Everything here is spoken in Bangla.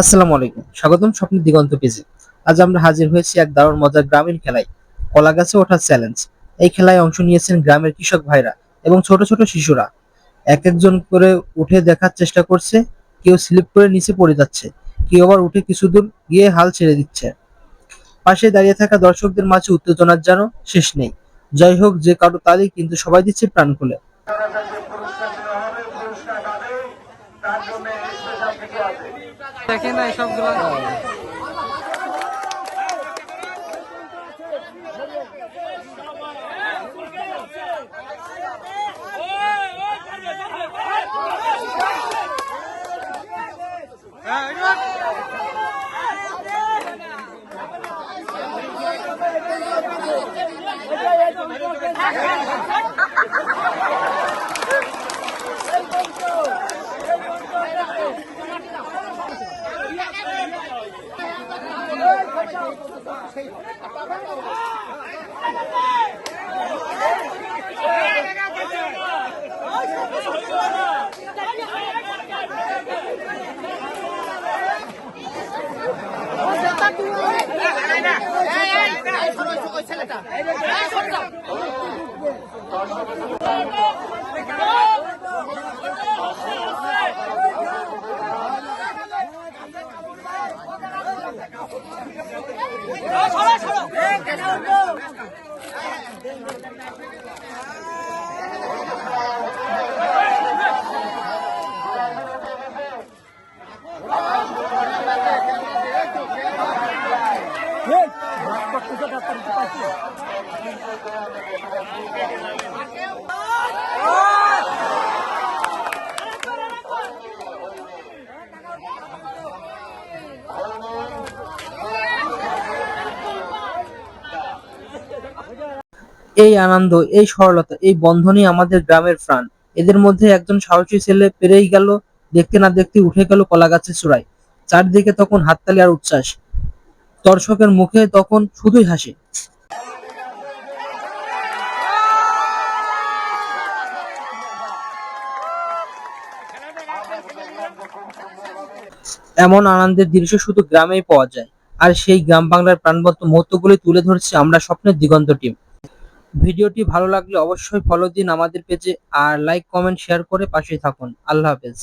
আসসালামু আলাইকুম। স্বাগতম স্বপ্নের দিগন্ত পেজে। আজ আমরা হাজির হয়েছি এক দারুণ মজার গ্রামীণ খেলায়। কলা গাছে ওঠার চ্যালেঞ্জ এই খেলায় অংশ নিয়েছেন গ্রামের কৃষক ভাইরা এবং ছোট ছোট শিশুরা। এক একজন করে উঠে দেখার চেষ্টা করছে, কেউ স্লিপ করে নিচে পড়ে যাচ্ছে, কেউ আবার উঠে কিছু দূর গিয়ে হাল ছেড়ে দিচ্ছে। পাশে দাঁড়িয়ে থাকা দর্শকদের মাঝে উত্তেজনার যেন শেষ নেই। জয় হোক, যে কারও তারই কিন্তু সবাই দিচ্ছে প্রাণ খুলে দেখে না সবগুলো সরো সরো এই আনন্দ, এই সরলতা, এই বন্ধনই আমাদের গ্রামের প্রাণ। এদের মধ্যে একজন সাহসী ছেলে পেরেই গেল, দেখতে না দেখতে উঠে গেল কলা গাছের চূড়ায়। চারদিকে তখন হাততালি আর উচ্ছ্বাস। দর্শকের মুখে তখন শুধুই হাসি। এমন আনন্দের দৃশ্য শুধু গ্রামেই পাওয়া যায়। আর সেই গ্রাম বাংলার প্রাণবন্ত মুহূর্তগুলি তুলে ধরছে আমরা স্বপ্নের দিগন্ত টিম। ভিডিওটি ভালো লাগলে অবশ্যই ফলো দিন আমাদের পেজে আর লাইক কমেন্ট শেয়ার করে পাশে থাকুন। আল্লাহ হাফেজ।